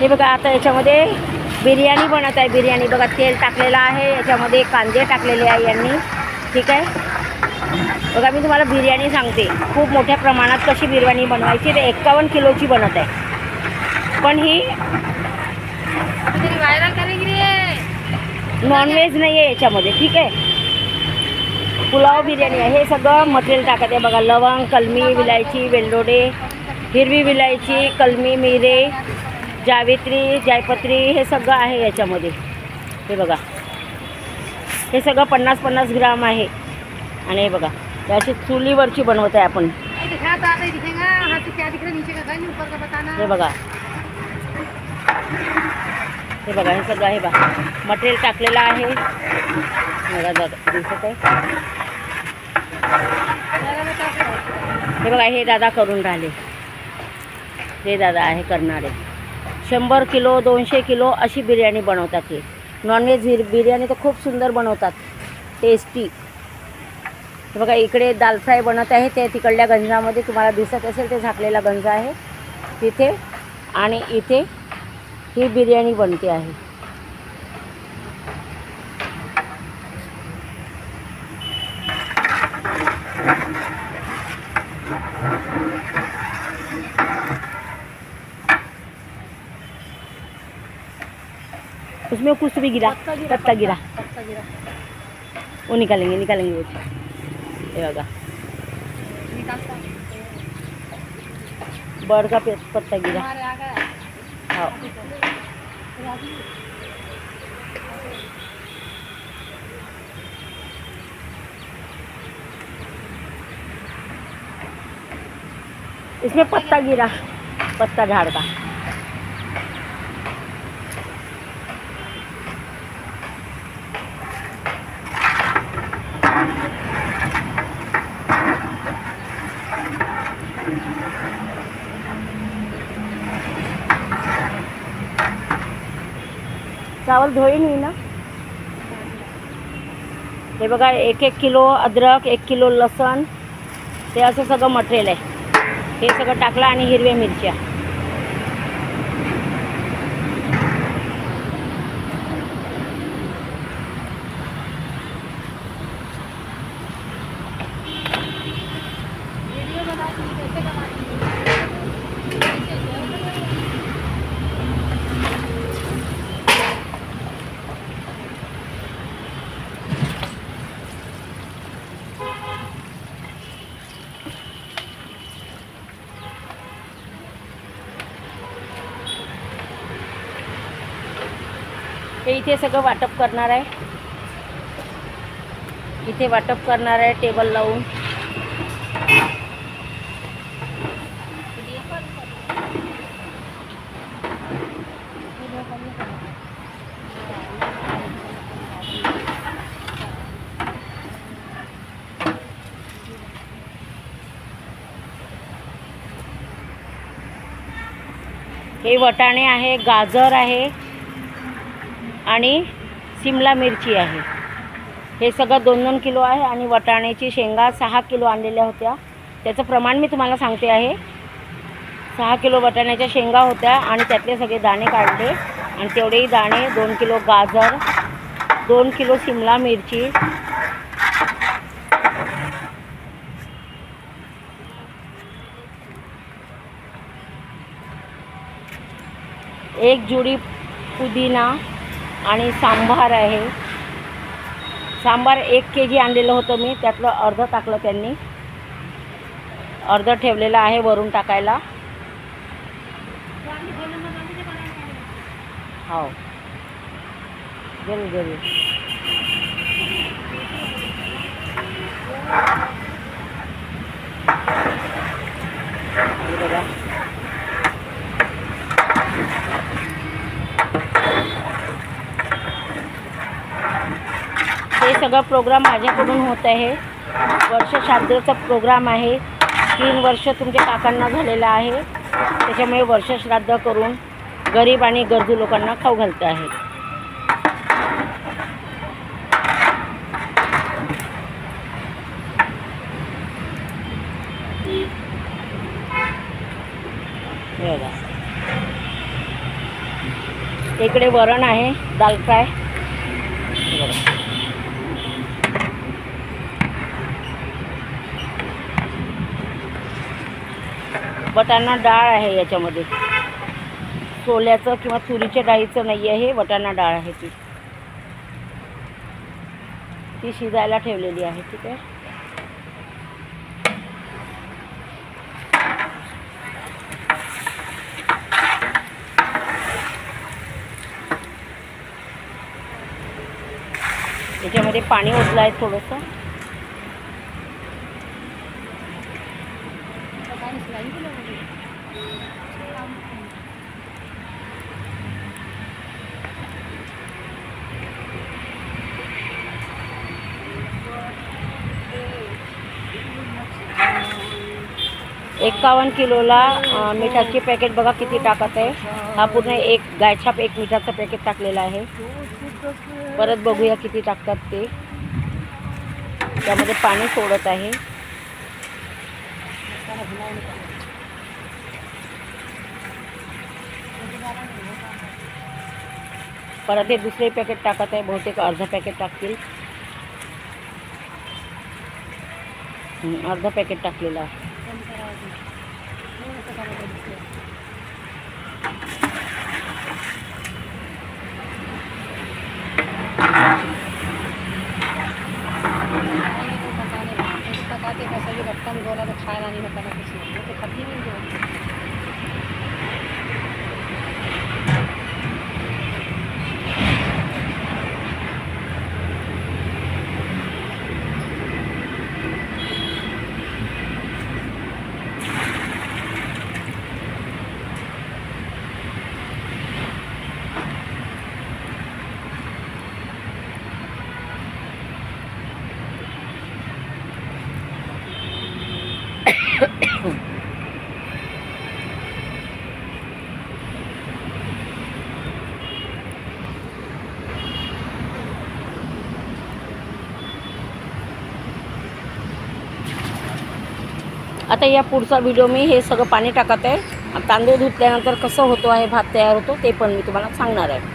हे बघा आता याच्यामध्ये बिर्याणी बनत आहे बिर्याणी. बघा तेल टाकलेलं आहे. याच्यामध्ये कांदे टाकलेले आहे यांनी. ठीक आहे? बघा मी तुम्हाला बिर्याणी सांगते. खूप मोठ्या प्रमाणात कशी बिर्याणी बनवायची ते एक्कावन्न किलोची बनत आहे. पण ही नॉनव्हेज नाही आहे याच्यामध्ये. ठीक आहे? पुलाव बिर्याणी आहे. हे सगळं मटेरियल टाकत आहे. बघा लवंग कलमी विलायची वेलदोडे. हिरवी विलायची कलमी मिरे जावित्री जायपत्री हे सगळं आहे याच्यामध्ये. हे बघा. हे सगळं पन्नास पन्नास ग्राम आहे. आणि हे बघा. अशी चुलीवरची बनवत आहे आपण. हे बघा. हे बघा हे सगळं आहे बघा. मटेरियल टाकलेलं आहे. बघा दादा दिसत आहे. हे बघा हे दादा करून राहिले. हे दादा आहे करणारे. शंभर किलो दोनशे किलो अशी बिर्याणी बनवतात हे. नॉनव्हेज बिर्याणी तर खूप सुंदर बनवतात. टेस्टी बघा इकडे दाल फ्राय बनत आहे. ते तिकडल्या गंजामध्ये तुम्हाला दिसत असेल ते झाकलेला गंज आहे. तिथे आणि इथे ही बिर्याणी बनते आहे. उसमें कुछ भी गिरा पत्ता गिरा वो निकालेंगे निकालेंगे वो। निकालता बर्ड का पत्ता गिरा। हाँ। इसमें पत्ता गिरा पत्ता झाड़ का। चावल धोई नाही ना। हे बघा एक एक किलो अद्रक एक किलो लसण ते असं सगळं मटेरियल आहे. हे सगळं टाकलं आणि हिरव्या मिरच्या. हे इथे सगळं वाटप करणार आहे. इथे वाटप करणार आहे टेबल लावून. हे वटाणे आहे गाजर आहे. आणि सिमला मिरची आहे. हे सगळं दोन दोन किलो आहे आणि वटाण्याची शेंगा सहा किलो आणलेल्या होत्या. त्याचं प्रमाण मी तुम्हाला सांगते आहे. सहा किलो वटाण्याच्या शेंगा होत्या आणि त्यातले सगळे दाणे काढले. आणि तेवढेही दाणे दोन किलो गाजर दोन किलो सिमला मिरची. एक जुडी पुदिना आणि सांबार आहे. सांबार एक के जी आणलेलं होतं मी त्यातलं अर्ध टाकलं त्यांनी. अर्ध ठेवलेलं आहे वरून टाकायला. हो. जरूर जरूर. बघा हे सगळा प्रोग्राम माझ्याकडून होत आहे. वर्षश्राद्धचा प्रोग्राम आहे. तीन वर्ष तुमच्या काकांना झालेलं आहे. त्याच्यामुळे वर्षश्राद्ध करून गरीब आणि गरजू लोकांना खाऊ घालते आहे. इकडे वरण आहे दाल फ्राय. वटाणा डाळ आहे याच्यामध्ये. सोल्याचं किंवा तुरीच्या डाळीचं नाही आहे वटाणा डाळ आहे ती. ती शिजायला ठेवलेली आहे ठीक आहे. याच्यामध्ये पाणी ओतलं आहे थोडंसं. एक्कावन्न किलोला मिठाचे पॅकेट बघा किती टाकत आहे. हा पूर्ण एक गायछाप एक मिठाचं पॅकेट टाकलेलं आहे. परत बघूया किती टाकतात ते. त्यामध्ये पाणी सोडत आहे. परत हे दुसरे पॅकेट टाकत आहे बहुतेक अर्ध पॅकेट टाकतील. अर्ध पॅकेट टाकलेलं आहे. कसं भी रक्कम गोला तो खायला नाही होता ना कशी ते आता या पुढचा व्हिडिओ मी हे सगळं पाणी टाकत आहे. तांदूळ धुतल्यानंतर कसं होतो आहे भात तयार होतो ते पण मी तुम्हाला सांगणार आहे.